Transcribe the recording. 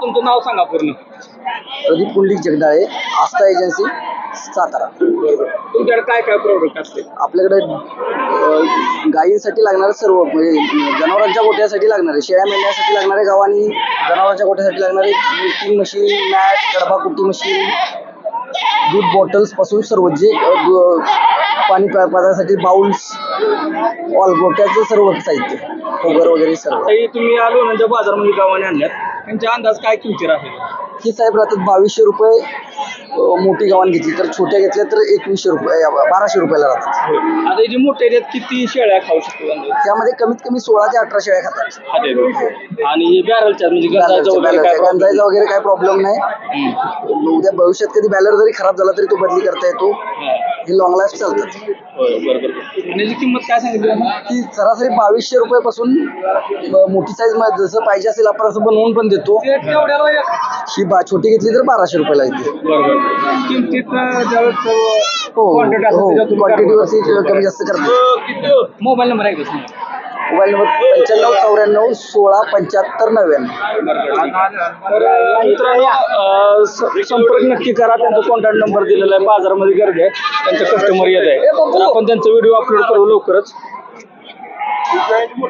तुमचं नाव सांगा पूर्ण. प्रदीप पुंडलिक जगदाळे आस्था एजन्सी सातारा. तुमच्याकडे काय काय प्रोडक्ट असते? आपल्याकडे अं, गायींसाठी लागणारे सर्व म्हणजे जनावरांच्या गोठ्यासाठी लागणारे शेळ्या मेंढ्यासाठी लागणारे गावानी जनावरांच्या गोठ्यासाठी लागणारे मिल्किंग मशीन मॅट कडबा कुट्टी मशीन दूध बॉटल्सपासून सर्व जे अं, दु- पाणी प- पाजायसाठी बाउल्स ऑल गोट्याचं सर्व साहित्य कोबर वगैरे सर्व. काही तुम्ही आलो म्हणजे बाजारमध्ये गावाने आणल्यात. त्यांचा अंदाज काय किमती राहील ही साहेब राहतात बावीसशे रुपये अं, मोठी गावान घेतली. तर छोट्या घेतल्या तर एकवीसशे रुपये अं, बाराशे रुपयाला राहतात. आता हे जे मोठे आहेत किती शेळ्या खाऊ शकतो अंदाज? त्यामध्ये कमीत कमी सोळा ते अठरा शेळ्या खातात. खाते आणि हे बॅरलच्या म्हणजे गंजाचं वगैरे काय problem? गंजाईचा वगैरे काय प्रॉब्लेम नाही. हम्म. उद्या भविष्यात कधी बॅलर जरी खराब झाला तरी तो बदली करता येतो. हा. हे लॉंग लाईफ चालतात होय, बरोबर. आणि याची किंमत काय सांगितली आपण? ती सरासरी बावीसशे रुपयापासून अं, मोठी साईज जसं पाहिजे असेल आपण असं बनवून पण देतो. ही बा छोटी घेतली तर बाराशे रुपयाला येते. किमतीत ज्यावेळेस हो असेल हो क्वांटिटीवरती कमी जास्त करतो मोबाईल नंबर आहे का मोबाईल नंबर पंच्याण्णव चौऱ्याण्णव सोळा पंच्याहत्तर नव्याण्णव. संपर्क नक्की करा. त्यांचा कॉन्टॅक्ट नंबर दिलेला आहे. बाजारामध्ये गर्दी आहे. त्यांचं कस्टमर येत आहे. आपण त्यांचा व्हिडिओ अपलोड करू लवकरच.